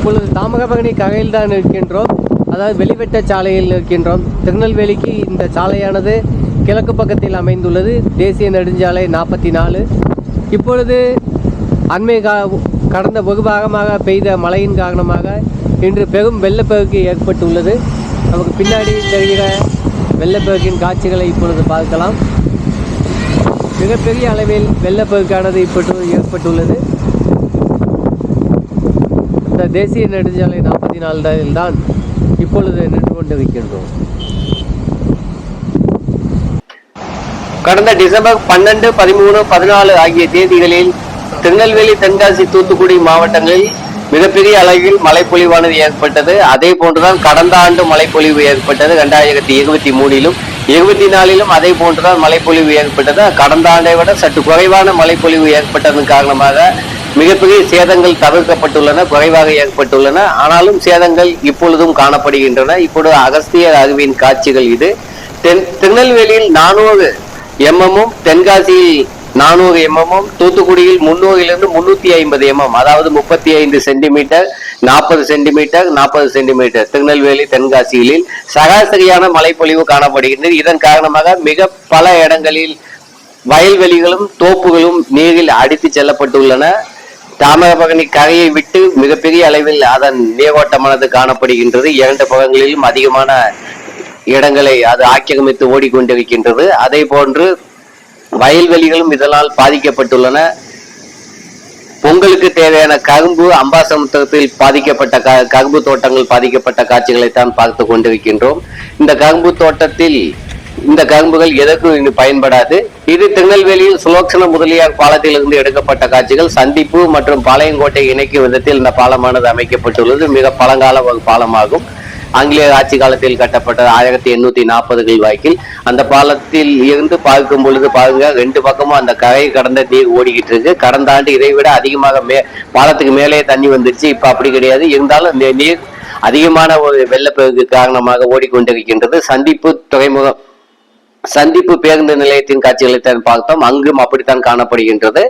இப்பொழுது தாமகபகனி ககையில் தான் இருக்கின்றோம். அதாவது வெளிவட்ட சாலையில் இருக்கின்றோம். திருநெல்வேலிக்கு இந்த சாலையானது கிழக்கு பக்கத்தில் அமைந்துள்ளது. தேசிய நெடுஞ்சாலை நாற்பத்தி நாலு இப்பொழுது அண்மை கா கடந்த வெகுபாகமாக பெய்த மழையின் காரணமாக இன்று பெரும் வெள்ளப்பெருக்கு ஏற்பட்டுள்ளது. நமக்கு பின்னாடி தெரிகிற வெள்ளப்பெருக்கின் காட்சிகளை இப்பொழுது பார்க்கலாம். மிகப்பெரிய அளவில் வெள்ளப்பெருக்கானது இப்பொழுது ஏற்பட்டுள்ளது. இந்த தேசிய நெடுஞ்சாலை நாற்பத்தி நாலு தான் இப்பொழுது நின்று கொண்டிருக்கின்றோம். கடந்த டிசம்பர் பன்னெண்டு பதிமூணு பதினாலு ஆகிய தேதிகளில் திருநெல்வேலி தென்காசி தூத்துக்குடி மாவட்டங்களில் மிகப்பெரிய அளவில் மழைப்பொழிவானது ஏற்பட்டது. அதே போன்றுதான் கடந்த ஆண்டு மழைப்பொழிவு ஏற்பட்டது. ரெண்டாயிரத்தி இருபத்தி மூணிலும் இருபத்தி நாலிலும் அதே போன்றுதான் மழைப்பொழிவு ஏற்பட்டது. கடந்த ஆண்டை விட சற்று குறைவான மழைப்பொழிவு ஏற்பட்டதன் காரணமாக மிகப்பெரிய சேதங்கள் தவிர்க்கப்பட்டுள்ளன குறைவாக ஏற்பட்டுள்ளன. ஆனாலும் சேதங்கள் இப்பொழுதும் காணப்படுகின்றன. இப்பொழுது அகஸ்திய அருவியின் காட்சிகள் இது. தென் திருநெல்வேலியில் நானூறு எம்எம்மும் தென்காசியில் நானூறு எம்எம்மும் தூத்துக்குடியில் முன்னூறிலிருந்து முன்னூத்தி ஐம்பது எம்எம் அதாவது முப்பத்தி ஐந்து சென்டிமீட்டர் நாற்பது சென்டிமீட்டர் நாற்பது சென்டிமீட்டர். திருநெல்வேலி தென்காசியில் சராசரியான மழைப்பொழிவு காணப்படுகின்றது. இதன் காரணமாக மிக பல இடங்களில் வயல்வெளிகளும் தோப்புகளும் நீரில் அடித்து செல்லப்பட்டுள்ளன. தாமிரபரணி கரையை விட்டு மிகப்பெரிய அளவில் அதன் நீரோட்டமானது காணப்படுகின்றது. இரண்டு பகங்களிலும் அதிகமான இடங்களை அது ஆக்கிரமித்து ஓடிக்கொண்டிருக்கின்றது. அதே போன்று வயல்வெளிகளும் இதனால் பாதிக்கப்பட்டுள்ளன. பொங்கலுக்கு தேவையான கரும்பு அம்பாசமுத்திரத்தில் பாதிக்கப்பட்ட க- கரும்பு தோட்டங்கள் பாதிக்கப்பட்ட காட்சிகளை தான் பார்த்து கொண்டிருக்கின்றோம். இந்த கரும்பு தோட்டத்தில் இந்த கரும்புகள் எதற்கும் பயன்படாது. இது திருநெல்வேலியில் சுலோக்ஷன முதலியார் பாலத்திலிருந்து எடுக்கப்பட்ட காட்சிகள். சந்திப்பு மற்றும் பாளையங்கோட்டை இணைக்கும் விதத்தில் இந்த பாலமானது அமைக்கப்பட்டுள்ளது. மிக பழங்கால ஒரு பாலமாகும். ஆங்கிலேயர் ஆட்சி காலத்தில் கட்டப்பட்ட ஆயிரத்தி எண்ணூத்தி நாற்பதுகள் வாக்கில். அந்த பாலத்தில் இருந்து பார்க்கும் பொழுது பாருங்க ரெண்டு பக்கமும் அந்த கரையை கடந்த நீர் ஓடிக்கிட்டு இருக்கு. கடந்த ஆண்டு இதை விட அதிகமாக மே பாலத்துக்கு மேலே தண்ணி வந்துருச்சு. இப்ப அப்படி கிடையாது. இருந்தாலும் நீர் அதிகமான ஒரு வெள்ளப்பெருக்கு காரணமாக ஓடிக்கொண்டிருக்கின்றது. சந்திப்பு துறைமுகம் சந்திப்பு பேருந்து நிலையத்தின் காட்சிகளை தான் பார்த்தோம். அங்கும் அப்படித்தான் காணப்படுகின்றது.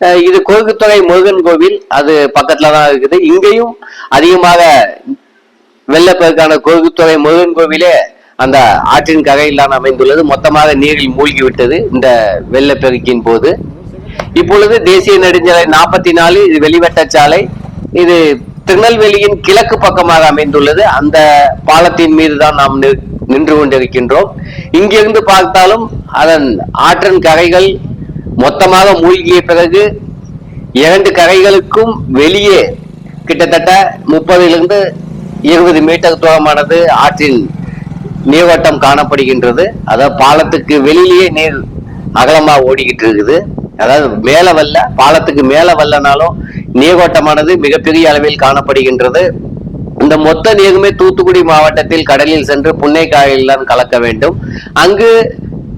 அஹ் இது கோகுத்தொகை முருகன் கோவில். அது பக்கத்துல தான் இருக்குது. இங்கேயும் அதிகமாக வெள்ளப்பெருக்கான கோகுத்தொகை முருகன் கோவிலே அந்த ஆற்றின் கரையில் தான் அமைந்துள்ளது. மொத்தமாக நீரில் மூழ்கி விட்டது இந்த வெள்ளப்பெருக்கின் போது. இப்பொழுது தேசிய நெடுஞ்சாலை நாற்பத்தி நாலு இது வெளிவட்ட சாலை. இது திருநெல்வேலியின் கிழக்கு பக்கமாக அமைந்துள்ளது. அந்த பாலத்தின் மீது தான் நாம் நின்று கொண்டிருக்கின்றோம். இங்கிருந்து பார்த்தாலும் அதன் ஆற்றின் கரைகள் மொத்தமாக மூழ்கிய பிறகு இரண்டு கரைகளுக்கும் வெளியே கிட்டத்தட்ட முப்பதிலிருந்து இருபது மீட்டர் தூரமானது ஆற்றின் நீர்வட்டம் காணப்படுகின்றது. அதாவது பாலத்துக்கு வெளியிலேயே நீர் அகலமாக ஓடிக்கிட்டு இருக்குது. அதாவது மேல வல்ல பாலத்துக்கு மேல வல்லனாலும் நீர்வட்டமானது மிகப்பெரிய அளவில் காணப்படுகின்றது. இந்த மொத்த நீருமே தூத்துக்குடி மாவட்டத்தில் கடலில் சென்று புன்னைக்காயில் தான் கலக்க வேண்டும். அங்கு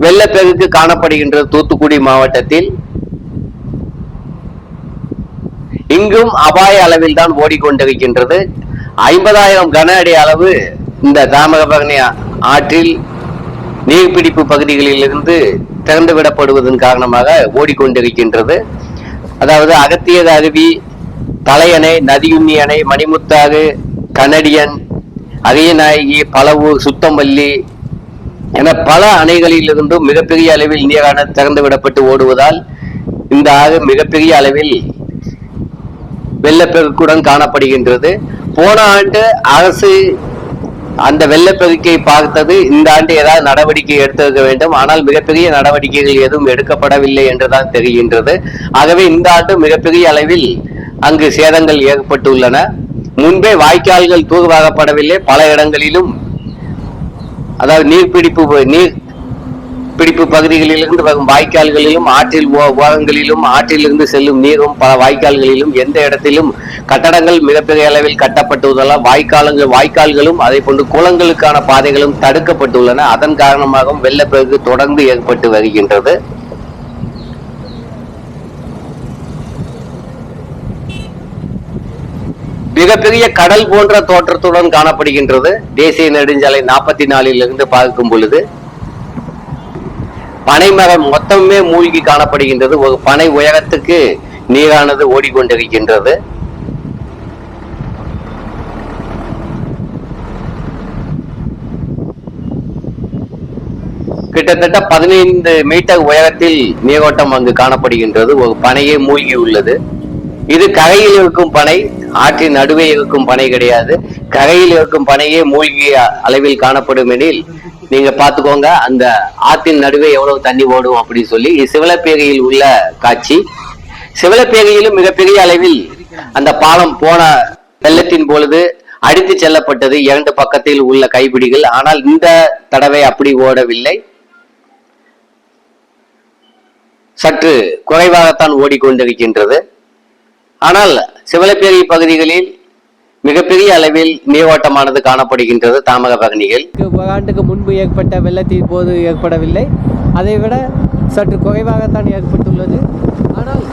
வெள்ளப்பெருக்கு காணப்படுகின்ற தூத்துக்குடி மாவட்டத்தில். இங்கும் அபாய அளவில் தான் ஓடிக்கொண்டிருக்கின்றது. ஐம்பதாயிரம் கன அடி அளவு இந்த தாமகபரணி ஆற்றில் நீர்பிடிப்பு பகுதிகளிலிருந்து திறந்து விடப்படுவதன் காரணமாக ஓடிக்கொண்டிருக்கின்றது. அதாவது அகத்தியர் அருவி தலையணை நதியுண்ணி அணை மணிமுத்தாறு கனடியன் அரியநாயகி பலவூர் சுத்தமல்லி என பல அணைகளிலிருந்தும் மிகப்பெரிய அளவில் நீரானது திறந்து விடப்பட்டு ஓடுவதால் இந்த ஆறு மிகப்பெரிய அளவில் வெள்ளப்பெருக்குடன் காணப்படுகின்றது. போன ஆண்டு அரசு அந்த வெள்ளப்பெருக்கை பார்த்தது இந்த ஆண்டு ஏதாவது நடவடிக்கை எடுத்திருக்க வேண்டும். ஆனால் மிகப்பெரிய நடவடிக்கைகள் எதுவும் எடுக்கப்படவில்லை என்றுதான் தெரிகின்றது. ஆகவே இந்த ஆண்டு மிகப்பெரிய அளவில் அங்கு சேதங்கள் ஏற்பட்டுள்ளன. முன்பே வாய்க்கால்கள் தூர்வாரப்படவில்லை. பல இடங்களிலும் அதாவது நீர்பிடிப்பு நீர் பிடிப்பு பகுதிகளிலிருந்து வரும் வாய்க்கால்களிலும் ஆற்றில் ஓ- ஓரங்களிலும் ஆற்றிலிருந்து செல்லும் நீரும் பல வாய்க்கால்களிலும் எந்த இடத்திலும் கட்டடங்கள் மிகப்பெரிய அளவில் கட்டப்பட்டுள்ளதால் வாய்க்காலங்கள் வாய்க்கால்களும் அதை போன்று குளங்களுக்கான பாதைகளும் தடுக்கப்பட்டுள்ளன. அதன் காரணமாகவும் வெள்ளப்பெருக்கு தொடர்ந்து ஏற்பட்டு வருகின்றது. மிகப்பெரிய கடல் போன்ற தோற்றத்துடன் காணப்படுகின்றது. தேசிய நெடுஞ்சாலை நாற்பத்தி நாலிலிருந்து பார்க்கும் பொழுது பனைமரம் மொத்தமே மூழ்கி காணப்படுகின்றது. ஒரு பனை உயரத்துக்கு நீரானது ஓடிக்கொண்டிருக்கின்றது. கிட்டத்தட்ட பதினைந்து மீட்டர் உயரத்தில் நீரோட்டம் அங்கு காணப்படுகின்றது. ஒரு பனையே மூழ்கி உள்ளது இது கரையில் இருக்கும் பனை. ஆற்றின் நடுவே இருக்கும் பனை கிடையாது. கரையில் இருக்கும் பனையே மூழ்கிய அளவில் காணப்படும் எனில் நீங்க பாத்துக்கோங்க அந்த ஆற்றின் நடுவே எவ்வளவு தண்ணி ஓடும் அப்படின்னு சொல்லி இது சிவலப்பேரியில் உள்ள காட்சி. சிவலப்பேரியிலும் மிகப்பெரிய அளவில் அந்த பாலம் போன வெள்ளத்தின் பொழுது அடித்து செல்லப்பட்டது இரண்டு பக்கத்தில் உள்ள கைப்பிடிகள். ஆனால் இந்த தடவை அப்படி ஓடவில்லை. சற்று குறைவாகத்தான் ஓடிக்கொண்டிருக்கின்றது. ஆனால் சிவலப்பேரி பகுதிகளில் மிகப்பெரிய அளவில் நீரோட்டமானது காணப்படுகின்றது தாமக பகனிகள் ஆண்டுக்கு முன்பு ஏற்பட்ட வெள்ளத்தின் போது ஏற்படவில்லை. அதைவிட சற்று குறைவாகத்தான் ஏற்பட்டுள்ளது. ஆனால்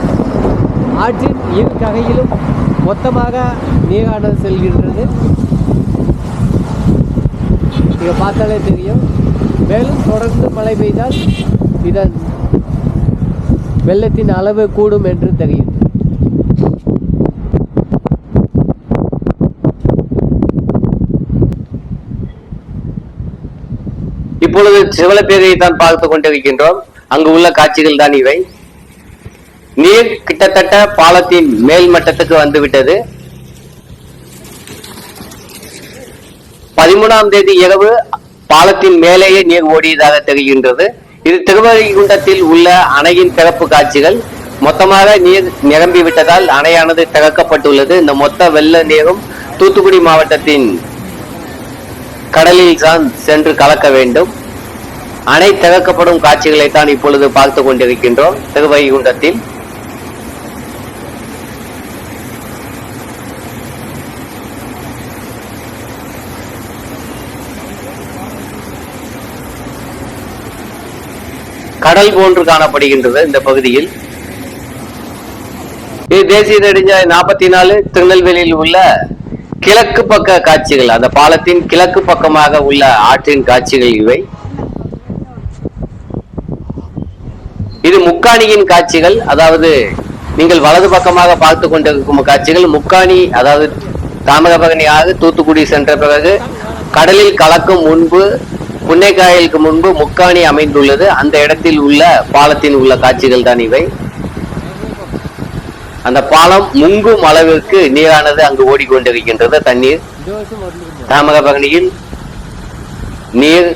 ஆற்றின் இரு கரையிலும் மொத்தமாக நீரானது செல்கின்றது. இங்கே பார்த்தாலே தெரியும். மேலும் தொடர்ந்து மழை பெய்தால் இதன் வெள்ளத்தின் அளவு கூடும் என்று தெரியும். இப்பொழுது சிவலப்பேரியை தான் பார்த்து கொண்டிருக்கின்றோம். அங்கு உள்ள காட்சிகள் தான் இவை. நீர் கிட்டத்தட்ட பாலத்தின் மேல் மட்டத்துக்கு வந்துவிட்டது. பதிமூணாம் தேதி இரவு பாலத்தின் மேலேயே நீர் ஓடியதாக தெரிகின்றது. இது திருவரைகுண்டத்தில் உள்ள அணையின் திறப்பு காட்சிகள். மொத்தமாக நீர் நிரம்பி விட்டதால் அணையானது திறக்கப்பட்டுள்ளது. இந்த மொத்த வெள்ள நீரும் தூத்துக்குடி மாவட்டத்தின் கடலில் தான் சென்று கலக்க வேண்டும். அணை திறக்கப்படும் காட்சிகளை தான் இப்பொழுது பார்த்து கொண்டிருக்கின்றோம். திருவைகுண்டத்தில் கடல் போன்று காணப்படுகின்றது இந்த பகுதியில். இது தேசிய நெடுஞ்சாலை நாற்பத்தி நாலு திருநெல்வேலியில் உள்ள கிழக்கு பக்க காட்சிகள் அந்த பாலத்தின் கிழக்கு பக்கமாக உள்ள ஆற்றின் காட்சிகள் இவை. இது முக்காணியின் காட்சிகள் அதாவது நீங்கள் வலது பக்கமாக பார்த்து கொண்டிருக்கும் காட்சிகள் முக்காணி அதாவது தாமிரபரணியாக தூத்துக்குடி சென்ற பிறகு கடலில் கலக்கும் முன்பு புன்னைக்காயலுக்கு முன்பு முக்காணி அமைந்துள்ளது. அந்த இடத்தில் உள்ள பாலத்தின் உள்ள காட்சிகள் தான் இவை. அந்த பாலம் முங்கும் அளவிற்கு நீரானது அங்கு ஓடிக்கொண்டிருக்கின்றது. தண்ணீர் இந்த தாமிரபரணியில் நீர்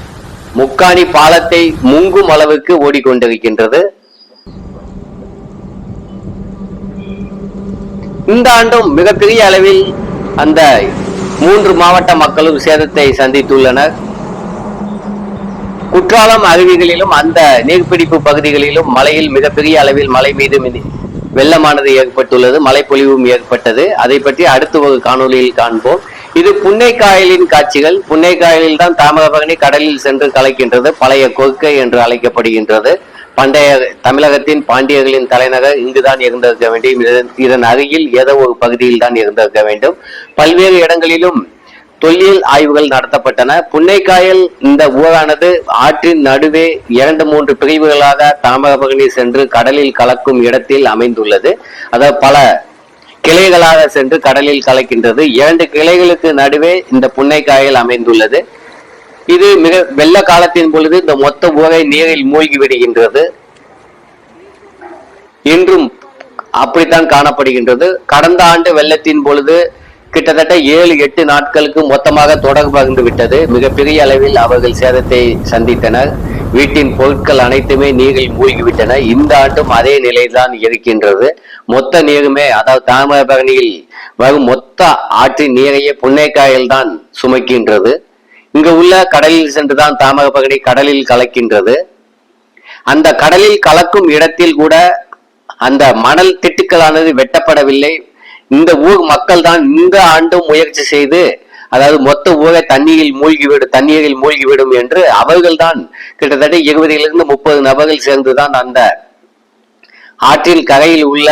முக்காணி பாலத்தை முங்கும் அளவுக்கு ஓடிக்கொண்டிருக்கின்றது. இந்த ஆண்டும் மிகப்பெரிய அளவில் அந்த மூன்று மாவட்ட மக்களும் சேதத்தை சந்தித்துள்ளனர். குற்றாலம் அருவிகளிலும் அந்த நீர்பிடிப்பு பகுதிகளிலும் மலையில் மிகப்பெரிய அளவில் மலை மீது மிதி- வெள்ளமானது ஏற்பட்டுள்ளது மழைப்பொழிவும் ஏற்பட்டது. அதை பற்றி அடுத்த ஒரு காணொளியில் காண்போம். இது புன்னைக்காயலின் காட்சிகள். புன்னைக்காயலில் தான் தாமிரபரணி கடலில் சென்று கலைக்கின்றது பழைய கொற்கை என்று அழைக்கப்படுகின்றது. பண்டைய தமிழகத்தின் பாண்டியர்களின் தலைநகர் இங்குதான் இருந்திருக்க வேண்டும். இதன்- இதன் அருகில் ஏதோ ஒரு பகுதியில் தான் இருந்திருக்க வேண்டும். பல்வேறு இடங்களிலும் தொல்லியல் ஆய்வுகள் நடத்தப்பட்டன. புன்னைக்காயல் இந்த ஊரானது ஆற்றின் நடுவே இரண்டு மூன்று பிரிவுகளாக தாமிரபரணி சென்று கடலில் கலக்கும் இடத்தில் அமைந்துள்ளது. அதாவது பல கிளைகளாக சென்று கடலில் கலக்கின்றது. இரண்டு கிளைகளுக்கு நடுவே இந்த புன்னைக்காயல் அமைந்துள்ளது. இது மிக வெள்ள காலத்தின் பொழுது இந்த மொத்த ஊரை நீரில் மூழ்கி விடுகின்றது. இன்றும் அப்படித்தான் காணப்படுகின்றது. கடந்த ஆண்டு வெள்ளத்தின் பொழுது கிட்டத்தட்ட ஏழு எட்டு நாட்களுக்கு மொத்தமாக தொடர்பு பகிர்ந்து விட்டது. மிகப்பெரிய அளவில் அவர்கள் சேதத்தை சந்தித்தனர். வீட்டின் பொருட்கள் அனைத்துமே நீரில் மூழ்கிவிட்டன இந்த ஆண்டும் அதே நிலைதான் இருக்கின்றது. மொத்த நீருமே அதாவது தாமிரபரணியில் வரும் மொத்த ஆற்றின் நீரையே புன்னைக்காயில் தான் சுமக்கின்றது. இங்க உள்ள கடலில் சென்றுதான் பகுதி கடலில் கலக்கின்றது. அந்த கடலில் கலக்கும் இடத்தில் கூட அந்த மணல் திட்டுக்களானது வெட்டப்படவில்லை. இந்த ஊர் மக்கள் தான் இந்த ஆண்டும் முயற்சி செய்து அதாவது மொத்த ஊரை தண்ணியில் மூழ்கிவிடும் தண்ணீரில் மூழ்கிவிடும் என்று அவர்கள் தான் கிட்டத்தட்ட இருபதிலிருந்து முப்பது நபர்கள் சேர்ந்துதான் அந்த ஆற்றின் கரையில் உள்ள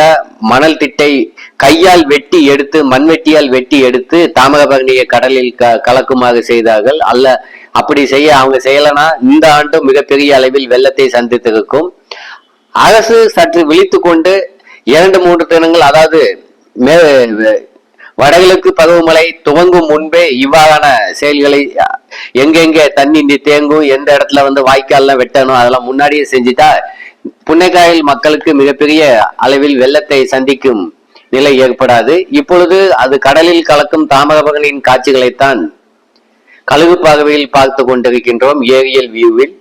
மணல் திட்டை கையால் வெட்டி எடுத்து மண்வெட்டியால் வெட்டி எடுத்து தாமிரபரணியை கடலில் க கலக்குமாறு செய்தார்கள். அல்ல அப்படி செய்ய அவங்க செய்யலைன்னா இந்த ஆண்டும் மிகப்பெரிய அளவில் வெள்ளத்தை சந்தித்திருக்கும். அரசு சற்று விழித்து கொண்டு இரண்டு மூன்று தினங்கள் அதாவது மே வடகிழக்கு பருவமழை துவங்கும் முன்பே இவ்வாறான செயல்களை எங்கெங்கே தண்ணி தேங்கும் எந்த இடத்துல வந்து வாய்க்கால்லாம் வெட்டணும் அதெல்லாம் முன்னாடியே செஞ்சுட்டா புன்னைக்காயல் மக்களுக்கு மிகப்பெரிய அளவில் வெள்ளத்தை சந்திக்கும் நிலை ஏற்படாது. இப்பொழுது அது கடலில் கலக்கும் தாமரபகனின் காட்சிகளைத்தான் கழுகு பார்வையில் பார்த்து கொண்டிருக்கின்றோம் ஏரியல் வியூவில்.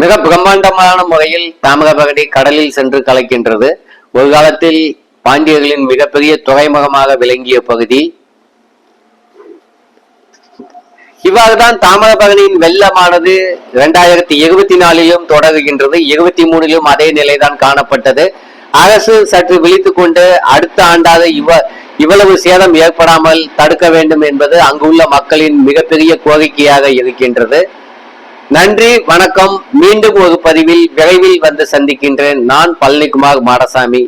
மிக பிரம்மாண்டமான முறையில் தாமிரபரணி கடலில் சென்று கலக்கின்றது. ஒரு காலத்தில் பாண்டியர்களின் மிகப்பெரிய துறைமுகமாக விளங்கிய பகுதி இவ்வாறுதான் தாமிரபரணியின் வெள்ளமானது இரண்டாயிரத்தி இருபத்தி நாலிலும் தொடருகின்றது. இருபத்தி மூணிலும் அதே நிலைதான் காணப்பட்டது. அரசு சற்று விழித்து கொண்டு அடுத்த ஆண்டாக இவ இவ்வளவு சேதம் ஏற்படாமல் தடுக்க வேண்டும் என்பது அங்குள்ள மக்களின் மிகப்பெரிய கோரிக்கையாக இருக்கின்றது. நன்றி வணக்கம். மீண்டும் ஒரு பதிவில் விரைவில் வந்து சந்திக்கின்றேன். நான் பழனிக்குமார் மாடசாமி.